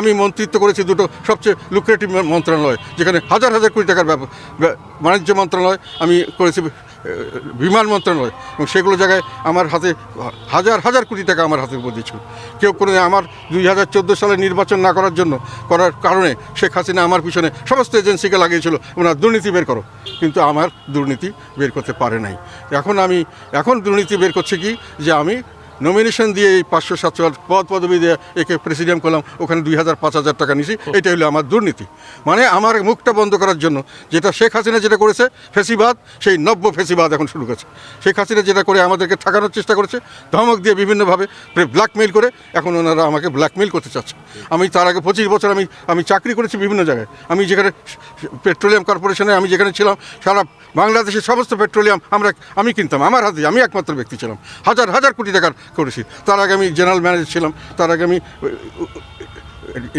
আমি মন্ত্রিত্ব করেছি দুটো সবচেয়ে লুক্রেটিভ মন্ত্রণালয়, যেখানে হাজার হাজার কোটি টাকার বাণিজ্য মন্ত্রণালয় আমি করেছি বিমান মন্ত্রণালয়, এবং সেগুলো জায়গায় আমার হাতে হাজার হাজার কোটি টাকা আমার হাতের উপর দিয়েছিল কেউ কোনো আমার দুই হাজার চোদ্দ সালে নির্বাচন না করার জন্য করার কারণে শেখ হাসিনা আমার পিছনে সমস্ত এজেন্সিকে লাগিয়েছিল, ওনার দুর্নীতি বের করো। কিন্তু আমার দুর্নীতি বের করতে পারে নাই। এখন আমি, এখন দুর্নীতি বের করছে কি? যে আমি নমিনেশন দিয়ে এই পাঁচশো সাতশো পদ পদবি দিয়ে একে প্রেসিডেন্ট করলাম ওখানে দুই হাজার পাঁচ হাজার টাকা নিছি এটা হলো আমার দুর্নীতি। মানে আমার মুখটা বন্ধ করার জন্য যেটা শেখ হাসিনা যেটা করেছে ফেসিবাদ সেই নব্য ফেসিবাদ এখন শুরু করেছে। শেখ হাসিনা যেটা করে আমাদেরকে ঠাকানোর চেষ্টা করেছে ধমক দিয়ে বিভিন্নভাবে ব্ল্যাকমেইল করে এখন ওনারা আমাকে ব্ল্যাকমেইল করতে চাচ্ছে। আমি তার আগে পঁচিশ বছর আমি আমি চাকরি করেছি বিভিন্ন জায়গায়। আমি যেখানে পেট্রোলিয়াম কর্পোরেশনে আমি যেখানে ছিলাম সারা বাংলাদেশের সমস্ত পেট্রোলিয়াম আমরা আমি কিনতাম আমার হাতে আমি একমাত্র ব্যক্তি ছিলাম। হাজার হাজার কোটি টাকার করেছি। তার আগে আমি জেনারেল ম্যানেজার ছিলাম, তার আগে আমি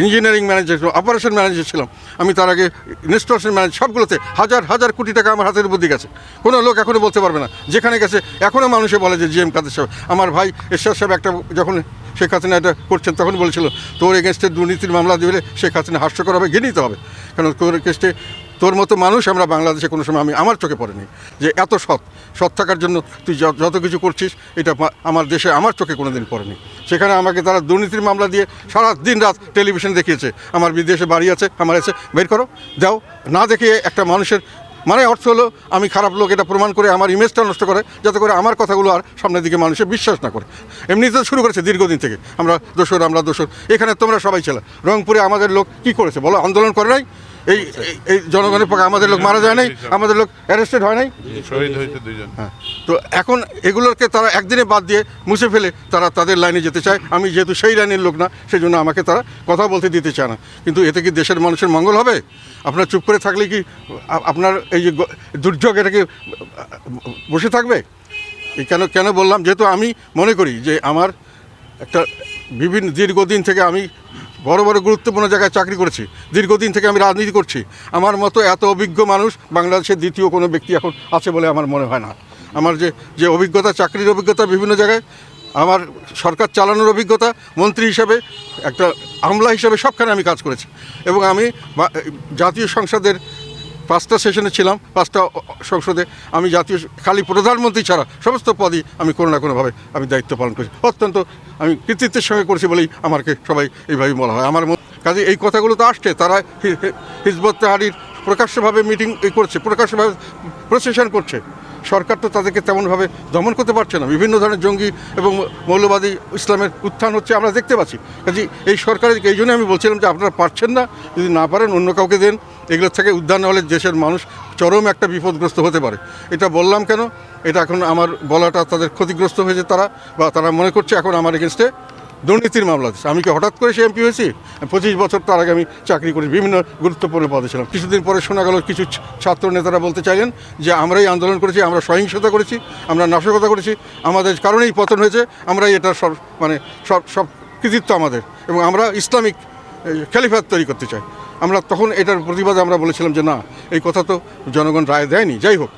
ইঞ্জিনিয়ারিং ম্যানেজার অপারেশন ম্যানেজার ছিলাম। আমি তার আগে ইনস্টলেশন ম্যানেজার সবগুলোতে হাজার হাজার কোটি টাকা আমার হাতের বুদ্ধি গেছে। কোনো লোক এখনও বলতে পারবে না। যেখানে গেছে এখনও মানুষে বলে যে জি এম কাদের সাহেব। আমার ভাই এরশাদ সাহেব একটা, যখন শেখ হাসিনা এটা করছেন, তখন বলেছিল, তোর এগেনস্টে দুর্নীতির মামলা দিলে শেখ হাসিনা হাস্যকর হবে, ঘৃণিত হবে। কারণ তোর এগেনস্টে তোর মতো মানুষ আমরা বাংলাদেশে কোনো সময় আমি, আমার চোখে পড়েনি যে এত সৎ সৎ থাকার জন্য তুই যত কিছু করছিস, এটা আমার দেশে আমার চোখে কোনো দিন পড়েনি। সেখানে আমাকে তারা দুর্নীতির মামলা দিয়ে সারা দিন রাত টেলিভিশন দেখিয়েছে, আমার বিদেশে বাড়ি আছে, আমার আছে বের করো দাও না দেখিয়ে একটা মানুষের মানে অর্থ হলো, আমি খারাপ লোক, এটা প্রমাণ করে আমার ইমেজটা নষ্ট করে, যাতে করে আমার কথাগুলো আর সামনের দিকে মানুষে বিশ্বাস না করে। এমনিতে শুরু করেছে দীর্ঘদিন থেকে, আমরা দোষর আমরা দোষর, এখানে তোমরা সবাই ছিল, রংপুরে আমাদের লোক কি করেছে বলো, আন্দোলন করে নাই? এই এই- জনগণের পক্ষে আমাদের লোক মারা যায় নাই আমাদের লোক অ্যারেস্টেড হয় নাই? শহীদ হয়েছে দুইজন। হ্যাঁ। তো এখন এগুলোকে তারা একদিনে বাদ দিয়ে মুছে ফেলে তারা তাদের লাইনে যেতে চায়। আমি যেহেতু সেই লাইনের লোক না সেই জন্য আমাকে তারা কথা বলতে দিতে চায় না। কিন্তু এতে কি দেশের মানুষের মঙ্গল হবে? আপনার চুপ করে থাকলে কি আপনার এই যে দুর্যোগ এটা কি বসে থাকবে? এই কেন কেন বললাম? যেহেতু আমি মনে করি যে আমার একটা বিভিন্ন দীর্ঘদিন থেকে আমি বড় বড় গুরুত্বপূর্ণ জায়গায় চাকরি করেছি। দীর্ঘদিন থেকে আমি রাজনীতি করছি। আমার মতো এত অভিজ্ঞ মানুষ বাংলাদেশের দ্বিতীয় কোনো ব্যক্তি এখন আছে বলে আমার মনে হয় না। আমার যে যে অভিজ্ঞতা, চাকরির অভিজ্ঞতা বিভিন্ন জায়গায়, আমার সরকার চালানোর অভিজ্ঞতা, মন্ত্রী হিসাবে, একটা আমলা হিসাবে সবখানে আমি কাজ করেছি। এবং আমি জাতীয় সংসদের পাঁচটা সেশনে ছিলাম, পাঁচটা সংসদে। আমি জাতীয় খালি প্রধানমন্ত্রী ছাড়া সমস্ত পদই আমি কোনো না কোনোভাবে আমি দায়িত্ব পালন করেছি। অত্যন্ত আমি কৃতিত্বের সঙ্গে করেছি বলেই আমাকে সবাই এইভাবেই বলা হয়। আমার কাজে এই কথাগুলো তো আসছে, তারা হিজবত তাহারির প্রকাশ্যভাবে মিটিং করছে, প্রকাশ্যভাবে প্রসেশন করছে। সরকার তো তাদেরকে তেমনভাবে দমন করতে পারছে না। বিভিন্ন ধরনের জঙ্গি এবং মৌলবাদী ইসলামের উত্থান হচ্ছে আমরা দেখতে পাচ্ছি। কাজে এই সরকারের, এই জন্য আমি বলছিলাম যে আপনারা পারছেন না, যদি না পারেন অন্য কাউকে দেন। এগুলোর থেকে উদ্যান হলে দেশের মানুষ চরম একটা বিপদগ্রস্ত হতে পারে। এটা বললাম কেন? এটা এখন আমার বলাটা তাদের ক্ষতিগ্রস্ত হয়েছে তারা বা তারা মনে করছে এখন আমার এগেনস্টে দুর্নীতির মামলা দিচ্ছে আমি কি হঠাৎ করে সে এমপি হয়েছি? পঁচিশ বছর তার আগে আমি চাকরি করি, বিভিন্ন গুরুত্বপূর্ণ পদে ছিলাম। কিছুদিন পরে শোনা গেল কিছু ছাত্র নেতারা বলতে চাইলেন যে, আমরাই আন্দোলন করেছি, আমরা সহিংসতা করেছি, আমরা নাশকতা করেছি, আমাদের কারণেই পতন হয়েছে, আমরাই এটা সব মানে সব সব কৃতিত্ব আমাদের এবং আমরা ইসলামিক খেলিফাত তৈরি করতে চাই। আমরা তখন এটার প্রতিবাদে আমরা বলেছিলাম যে, না, এই কথা তো জনগণ রায় দেয়নি। যাই হোক।